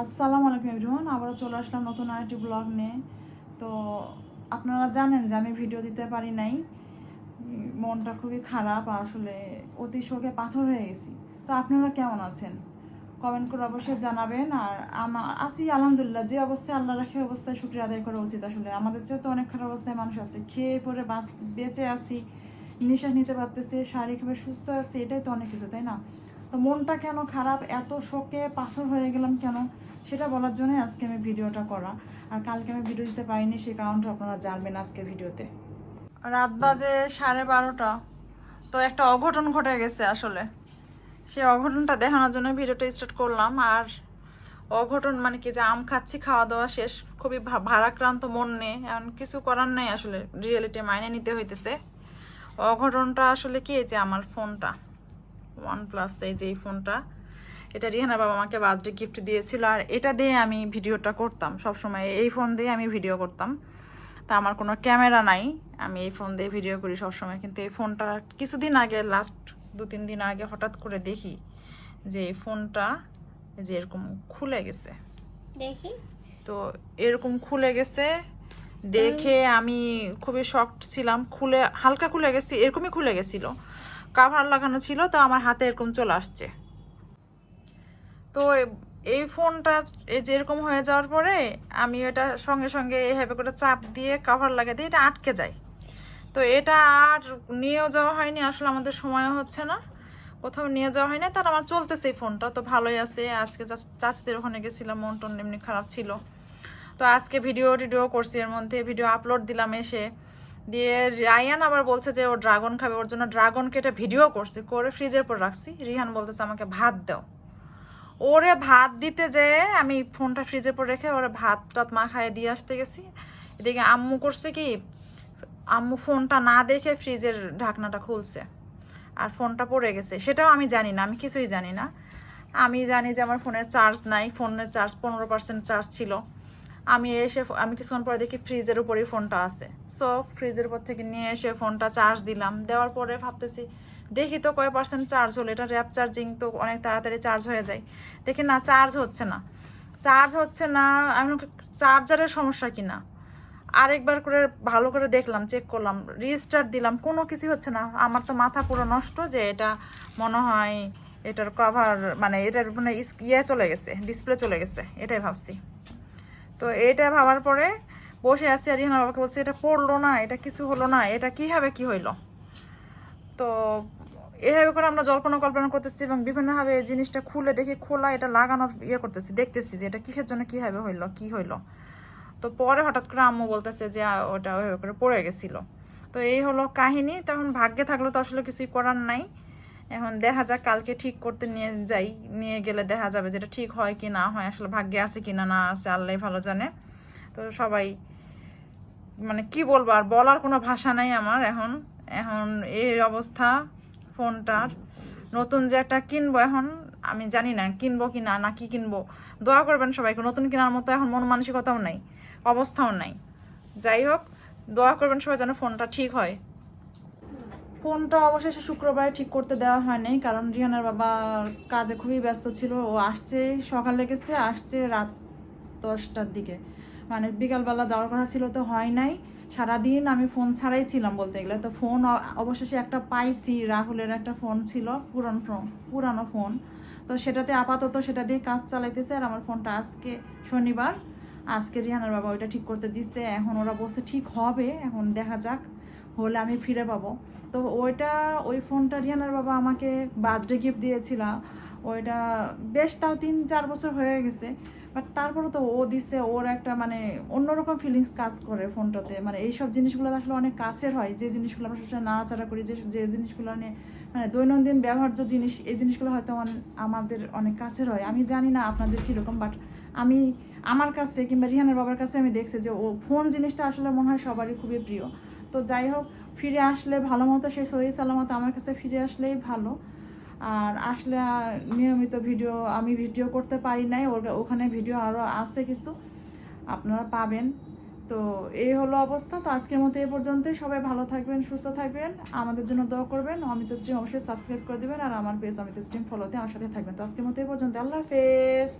আসসালামু আলাইকুম এভরিওয়ান, আবারও চলে আসলাম নতুন আরেকটি ব্লগ নিয়ে। তো আপনারা জানেন যে আমি ভিডিও দিতে পারি নাই। মনটা খুবই খারাপ, আসলে অতি শোকে পাথর হয়ে গেছি। তো আপনারা কেমন আছেন? কমেন্ট করে অবশ্যই জানাবেন। আর আমার আছি আলহামদুলিল্লাহ, যে অবস্থায় আল্লাহ রাখে অবস্থায় শুক্রিয়া আদায় করা উচিত আসলে। আমাদের চেয়ে তো অনেক খারাপ অবস্থায় মানুষ আছে। খেয়ে পরে বাঁচ, বেঁচে আছি, নিঃশ্বাস নিতে পারতেছি, শারীরিকভাবে সুস্থ আছি, এটাই তো অনেক কিছু, তাই না? তো মনটা কেন খারাপ? এত শোকে পাথর হয়ে গেলাম কেন? সেটা বলার জন্যই আজকে আমি ভিডিওটা করা। আর কালকে আমি ভিডিও দিতে পারিনি, সেই কারণটা আপনারা জানবেন আজকে ভিডিওতে। রাত বাজে সাড়ে বারোটা। তো একটা অঘটন ঘটে গেছে আসলে। সে অঘটনটা দেখানোর জন্য ভিডিওটা স্টার্ট করলাম। আর অঘটন মানে কি যে আম খাচ্ছি খাওয়া দাওয়া শেষ। খুবই ভারাক্রান্ত মন নেই এমন কিছু করার নাই আসলে। রিয়েলিটি মাইনে নিতে হইতেছে। অঘটনটা আসলে কি যে আমার ফোনটা ওয়ান প্লাস এই যে এই ফোনটা এটা রিহানা বাবা আমাকে বার্থডে গিফট দিয়েছিল আর এটা দিয়ে আমি ভিডিওটা করতাম। সব সময় এই ফোন দিয়ে আমি ভিডিও করতাম। তা আমার কোনো ক্যামেরা নাই আমি এই ফোন দিয়ে ভিডিও করি সবসময়। কিন্তু এই ফোনটা কিছুদিন আগে লাস্ট দু তিন দিন আগে হঠাৎ করে দেখি যে এই ফোনটা যে এরকম খুলে গেছে। দেখি। তো এরকম খুলে গেছে দেখে আমি খুবই শকড ছিলাম। খুলে হালকা খুলে গেছি এরকমই খুলে গেছিল। কাভার লাগানো ছিল, তো আমার হাতে এরকম চলে আসছে। তো এই ফোনটা এই যে এরকম হয়ে যাওয়ার পরে আমি এটা সঙ্গে সঙ্গে এইভাবে করে চাপ দিয়ে কাভার লাগিয়ে দিই এটা আটকে যায় তো এটা আর নিয়েও যাওয়া হয়নি, আসলে আমাদের সময়ও হচ্ছে না। কোথাও নিয়ে যাওয়া হয়নি, তার আমার চলতেছে এই ফোনটা, তো ভালোই আছে। আজকে চাচ- চাচিদের ওখানে গেছিলাম, মন টন এমনি খারাপ ছিল। তো আজকে ভিডিও টিডিও করছি এর মধ্যে ভিডিও আপলোড দিলাম এসে। দিয়ে রায়ান আবার বলছে যে ও ড্রাগন খাবে, ওর জন্য ড্রাগন কেটে ভিডিও করছি, করে ফ্রিজের পর রাখছি। রিহান বলতেছে, আমাকে ভাত দাও। ওরে ভাত দিতে যে আমি ফোনটা ফ্রিজের পর রেখে ওরে ভাত টাত মাখায় দিয়ে আসতে গেছি। এদিকে আম্মু করছে কি, আম্মু ফোনটা না দেখে ফ্রিজের ঢাকনাটা খুলছে, আর ফোনটা পড়ে গেছে। সেটাও আমি জানি না, আমি কিছুই জানি না। আমি জানি যে আমার ফোনের চার্জ নাই, ফোনের চার্জ পনেরো পার্সেন্ট চার্জ ছিল। আমি এসে আমি কিছুক্ষণ পরে দেখি ফ্রিজের উপরেই ফোনটা আছে। সো ফ্রিজের উপর থেকে নিয়ে এসে ফোনটা চার্জ দিলাম। দেওয়ার পরে ভাবতেছি, দেখি তো কয় পার্সেন্ট চার্জ হলো। এটা র্যাপ চার্জিং তো অনেক তাড়াতাড়ি চার্জ হয়ে যায়। দেখি না চার্জ হচ্ছে না। চার্জ হচ্ছে না, আমি চার্জারের সমস্যা কিনা আরেকবার করে ভালো করে দেখলাম চেক করলাম রিস্টার্ট দিলাম, কোনো কিছু হচ্ছে না। আমার তো মাথা পুরো নষ্ট যে এটা মনে হয় এটার কভার মানে এটার মানে ইয়ে চলে গেছে ডিসপ্লে চলে গেছে, এটাই ভাবছি। তো এটা ভাবার পরে বসে আছি আর রিহানা বাবাকে বলছি, এটা পড়ল না, এটা কিছু হলো না, এটা কীভাবে কি হইল? তো এভাবে করে আমরা জল্পনা কল্পনা করতেছি এবং বিভিন্নভাবে এই জিনিসটা খুলে দেখি খোলা এটা লাগানোর ইয়ে করতেছি, দেখতেছি যে এটা কিসের জন্য কীভাবে হইল, কি হইল। তো পরে হঠাৎ করে আম্মু বলতেছে যে ওটা ওইভাবে করে পড়ে গেছিল। তো এই হলো কাহিনী, তখন ভাগ্যে থাকলে তো আসলে কিছুই করার নাই। এখন দেখা যাক, কালকে ঠিক করতে নিয়ে যাই, নিয়ে গেলে দেখা যাবে যেটা ঠিক হয় কি না হয়, আসলে ভাগ্যে আছে কি না না আছে আল্লাহ ভালো জানে। তো সবাই মানে কি বলব, আর বলার কোনো ভাষা নাই আমার এখন। এখন এই অবস্থা, ফোনটার। নতুন যে একটা কিনবো এখন, আমি জানি না কিনবো কি না না কি কিনবো। দোয়া করবেন সবাইকে, নতুন কেনার মতো এখন মন মানসিকতাও নাই, অবস্থাও নাই। যাই হোক, দোয়া করবেন সবাই যেন ফোনটা ঠিক হয়। ফোনটা অবশেষে শুক্রবারে ঠিক করতে দেওয়া হয়নি, কারণ রিহানার বাবা কাজে খুবই ব্যস্ত ছিল। ও আসছে, সকালে গেছে আসছে রাত দশটার দিকে। মানে বিকালবেলা যাওয়ার কথা ছিল তো হয় নাই। সারাদিন আমি ফোন ছাড়াই ছিলাম বলতে গেলে। তো ফোন অবশেষে একটা পাইছি, রাহুলের একটা ফোন ছিল, পুরান ফোন পুরানো ফোন। তো সেটাতে আপাতত সেটা দিয়ে কাজ চালাইতেছে আর আমার ফোনটা আজকে শনিবার। আজকে রিহানার বাবা ওইটা ঠিক করতে দিচ্ছে। এখন ওরা বসে ঠিক হবে, এখন দেখা যাক। হলে আমি ফিরে পাবো। তো ওইটা ওই ফোনটা রিয়ানার বাবা আমাকে বার্থডে গিফট দিয়েছিল। ওইটা বেশ তাও তিন চার বছর হয়ে গেছে। বাট তারপরে তো ও দিছে, ওর একটা মানে অন্যরকম ফিলিংস কাজ করে ফোনটাতে। মানে এইসব জিনিসগুলো আসলে অনেক কাছের হয়। যে জিনিসগুলো আমরা সবসময় নাড়াচাড়া করি, যে যে জিনিসগুলো নিয়ে মানে দৈনন্দিন ব্যবহার্য জিনিস, এই জিনিসগুলো হয়তো আমাদের অনেক কাছের হয়। আমি জানি না আপনাদের কীরকম, বাট আমি আমার কাছে কিংবা রিহানের বাবার কাছে আমি দেখছি যে ও ফোন জিনিসটা আসলে মনে হয় সবারই খুবই প্রিয়। তো যাই হোক, ফিরে আসলে ভালো মতো সে সহি সালামত আমার কাছে ফিরে আসলেই ভালো। আর আসলে নিয়মিত ভিডিও, আমি ভিডিও করতে পারি নাই, ওর ওখানে ভিডিও আরও আছে কিছু, আপনারা পাবেন। তো এই হলো অবস্থা। তো আজকের মতো এ পর্যন্তই। সবাই ভালো থাকবেন, সুস্থ থাকবেন। আমাদের জন্য দোয়া করবেন। অমিত স্ট্রিম অবশ্যই সাবস্ক্রাইব করে দেবেন। আর আমার পেজ অমিত স্ট্রিম ফলোতে আমার সাথে থাকবেন। তো আজকের মতো এ পর্যন্ত। আল্লাহ হাফেজ।